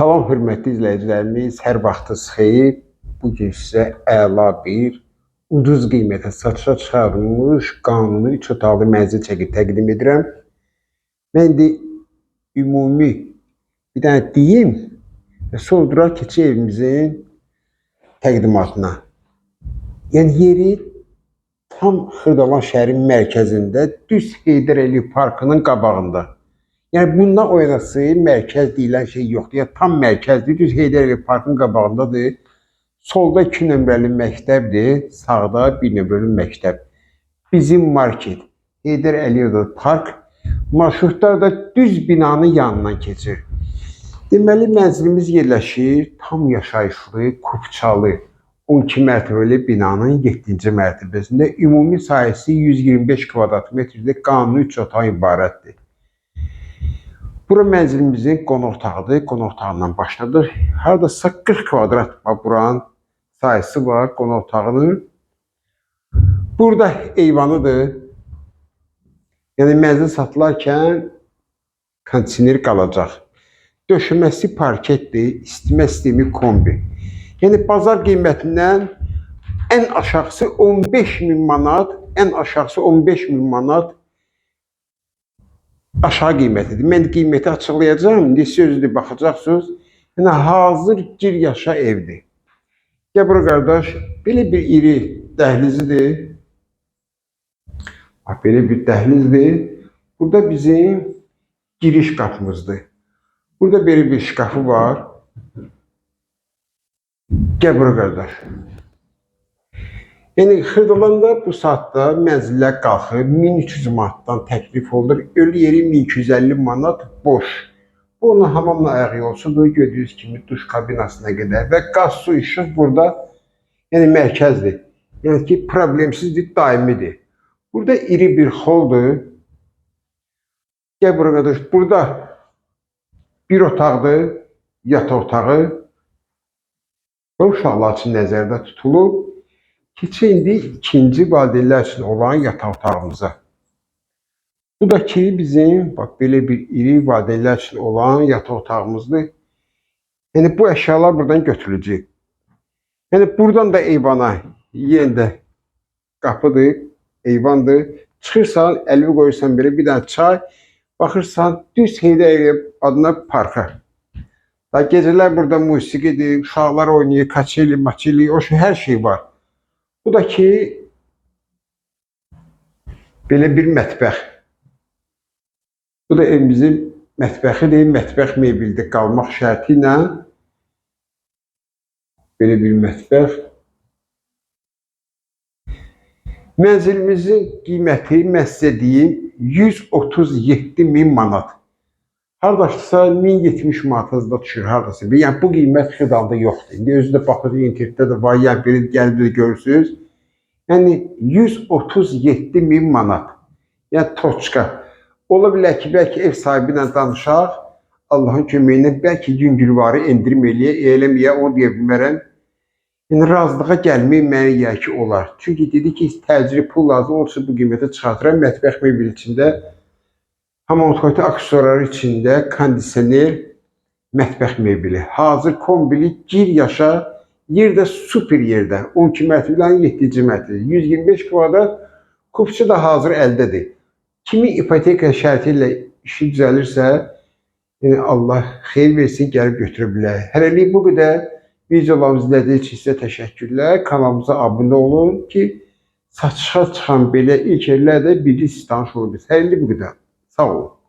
Salam hörmətli izləyicilərimiz, hər vaxtınız xeyir. Bu gün sizə əla bir ucuz qiymətə satışa çıxarılmış qanuni 3 otaqlı mənzil çəkib təqdim edirəm. Mən indi ümumi bir dənə deyim və sonra keçək evimizin təqdimatına. Yəni yeri tam Xırdalan şəhərin mərkəzində, düz Heydər Əliyev parkının qabağında. Yəni bundan o yanası mərkəz deyilən şey yoxdur. Yəni tam mərkəzdir, düz Heydər Əliyev parkının qabağındadır. Solda 2 nömrəli məktəbdir, sağda 1 nömrəli məktəb. Bizim market Heydər Əliyev park marşrutlar da düz binanın yanından keçir. Deməli mənzilimiz yerləşir tam yaşayışlı, kupçalı 12 mərtəbəli binanın 7-ci mərtəbəsində ümumi sahəsi 125 kvadrat metrlik qanuni 3 otaq ibarətdir. Bura mənzilimizin qonaq otağıdır. Qonaq otağından başladıq. Hardasa 40 kvadrat buranın sahəsi var qonaq otağının. Burada eyvanıdır. Yəni mənzil satılarkən kondisioner qalacaq. Döşəməsi parketdir, istimə sistemi kombi. Yəni bazar qiymətindən ən aşağısı 15 min manat, ən aşağısı 15 min manat aşağı qiymətidir. Mən qiyməti açıqlayacağam. İndi sözlü baxacaqsınız. Yəni hazır gir yaşa evdir. Gəl bura qardaş, belə bir iri dəhlizidir. Bax belə bir dəhlizdir. Burada bizim giriş qapımızdır. Burada belə bir şkafı var. Gəl bura qardaş. Yəni Xırdalanda bu saatda mənzillər qalxır 1300 manatdan təklif olunur. Ölü yeri 1250 manat boş. Bu onun hamamla ayaq yolsudur. Gördüyünüz kimi duş kabinasına qədər və qaz su işıq burada yəni mərkəzdir. Yəni ki problemsizdir, daimidir. Burada iri bir holdur. Gəl bura qardaş. Burada bir otaqdır, yataq otağı. Və uşaqlar üçün nəzərdə tutulub. Keçək indi ikinci valideynlər üçün olan yataq otağımıza. Bu da ki bizim bax belə bir iri valideynlər üçün olan yataq otağımızdır. Yəni bu əşyalar buradan götürüləcək. Yəni buradan da eyvana yenə də qapıdır, eyvandır. Çıxırsan, əlini qoyursan bir dənə çay, baxırsan düz Heydər adına parka. Da gecələr burada musiqidir, uşaqlar oynayır, kaçeli, maçeli, o şey hər şey var. Bu da ki belə bir mətbəx. Bu da evimizin mətbəxidir. Mətbəx mebeldə qalmaq şərti ilə belə bir mətbəx. Mənzilimizin qiyməti mən sizə deyim 137 min manat. Hardasa 1070 manatınızda düşür hardasa. Yəni bu qiymət xırdalda yoxdur. İndi özü də baxır internetdə də var, yəni gəlib də görürsüz. Yəni 137 min manat. Yəni toçka. Ola bilər ki, bəlkə ev sahibi ilə danışaq. Allahın köməyi ilə bəlkə yüngülvarı endirim eləyə, eləməyə o deyə bilmərəm. Yəni razılığa gəlmək mənə yəki ki, olar. Çünki dedi ki, təcili pul lazım olsa bu qiymətə çıxartıram. Mətbəx mebel içində Hamam otaqda aksesuarları içində kondisioner, mətbəx mebeli, hazır kombili gir yaşa, yerdə super yerdə, 12 mərtəbədən 7-ci mərtəbə, 125 kvadrat kupçu da hazır əldədir. Kimi ipoteka şərti ilə işi düzəlirsə, yəni Allah xeyir versin, gəlib götürə bilər. Hələlik bu qədər. Videolarımızı izlədiyiniz üçün sizə təşəkkürlər. Kanalımıza abunə olun ki, satışa çıxan belə ilk yerlərdə birinci tanış olun. Hələlik bu qədər. Saul.